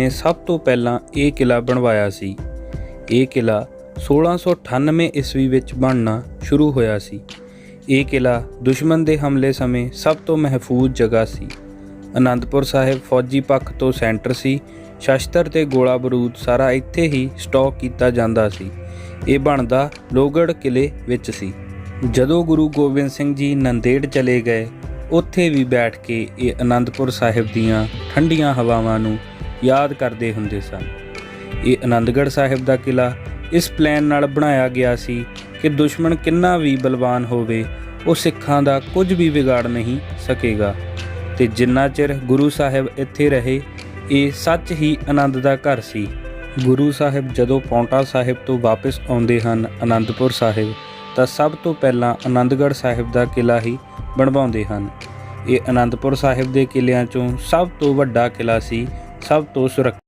ਨੇ ਸਭ ਤੋਂ ਪਹਿਲਾਂ ਇਹ ਕਿਲਾ ਬਣਵਾਇਆ ਸੀ। ਇਹ ਕਿਲਾ 1698 ਈਸਵੀ ਵਿੱਚ ਬਣਨਾ ਸ਼ੁਰੂ ਹੋਇਆ ਸੀ। ਇਹ ਕਿਲਾ ਦੁਸ਼ਮਣ ਦੇ ਹਮਲੇ ਸਮੇਂ ਸਭ ਤੋਂ ਮਹਿਫੂਜ਼ ਜਗ੍ਹਾ ਸੀ। ਅਨੰਦਪੁਰ ਸਾਹਿਬ ਫੌਜੀ ਪੱਖ ਤੋਂ ਸੈਂਟਰ ਸੀ। ਸ਼ਸਤਰ ਤੇ ਗੋਲਾ ਬਾਰੂਦ ਸਾਰਾ ਇੱਥੇ ਹੀ ਸਟਾਕ ਕੀਤਾ ਜਾਂਦਾ ਸੀ। ਇਹ ਬਣਦਾ ਲੋਗੜ ਕਿਲੇ ਵਿੱਚ ਸੀ। ਜਦੋਂ ਗੁਰੂ ਗੋਬਿੰਦ ਸਿੰਘ ਜੀ ਨੰਦੇੜ ਚਲੇ ਗਏ, ਉੱਥੇ ਵੀ ਬੈਠ ਕੇ ਇਹ ਅਨੰਦਪੁਰ ਸਾਹਿਬ ਦੀਆਂ ਠੰਡੀਆਂ ਹਵਾਵਾਂ ਨੂੰ ਯਾਦ ਕਰਦੇ ਹੁੰਦੇ ਸਨ। ਇਹ ਆਨੰਦਗੜ੍ਹ ਸਾਹਿਬ ਦਾ ਕਿਲਾ ਇਸ ਪਲਾਨ ਨਾਲ ਬਣਾਇਆ ਗਿਆ ਸੀ ਕਿ ਦੁਸ਼ਮਣ ਕਿੰਨਾ ਵੀ ਬਲਵਾਨ ਹੋਵੇ, ਉਹ ਸਿੱਖਾਂ ਦਾ ਕੁਝ ਵੀ ਵਿਗਾੜ ਨਹੀਂ ਸਕੇਗਾ। ਤੇ ਜਿੰਨਾ ਚਿਰ ਗੁਰੂ ਸਾਹਿਬ ਇੱਥੇ ਰਹੇ, ਇਹ ਸੱਚ ਹੀ ਆਨੰਦ ਦਾ ਘਰ ਸੀ। ਗੁਰੂ ਸਾਹਿਬ ਜਦੋਂ ਪੌਂਟਾ ਸਾਹਿਬ ਤੋਂ ਵਾਪਸ ਆਉਂਦੇ ਹਨ ਅਨੰਦਪੁਰ ਸਾਹਿਬ, ਤਾਂ ਸਭ ਤੋਂ ਪਹਿਲਾਂ ਆਨੰਦਗੜ੍ਹ ਸਾਹਿਬ ਦਾ ਕਿਲਾ ਹੀ ਬਣਵਾਉਂਦੇ ਹਨ। ਇਹ ਅਨੰਦਪੁਰ ਸਾਹਿਬ ਦੇ ਕਿਲਿਆਂ ਚੋਂ ਸਭ ਤੋਂ ਵੱਡਾ ਕਿਲਾ ਸੀ ਸਭ ਤੋਂ ਸੁਰੱਖਿਅਤ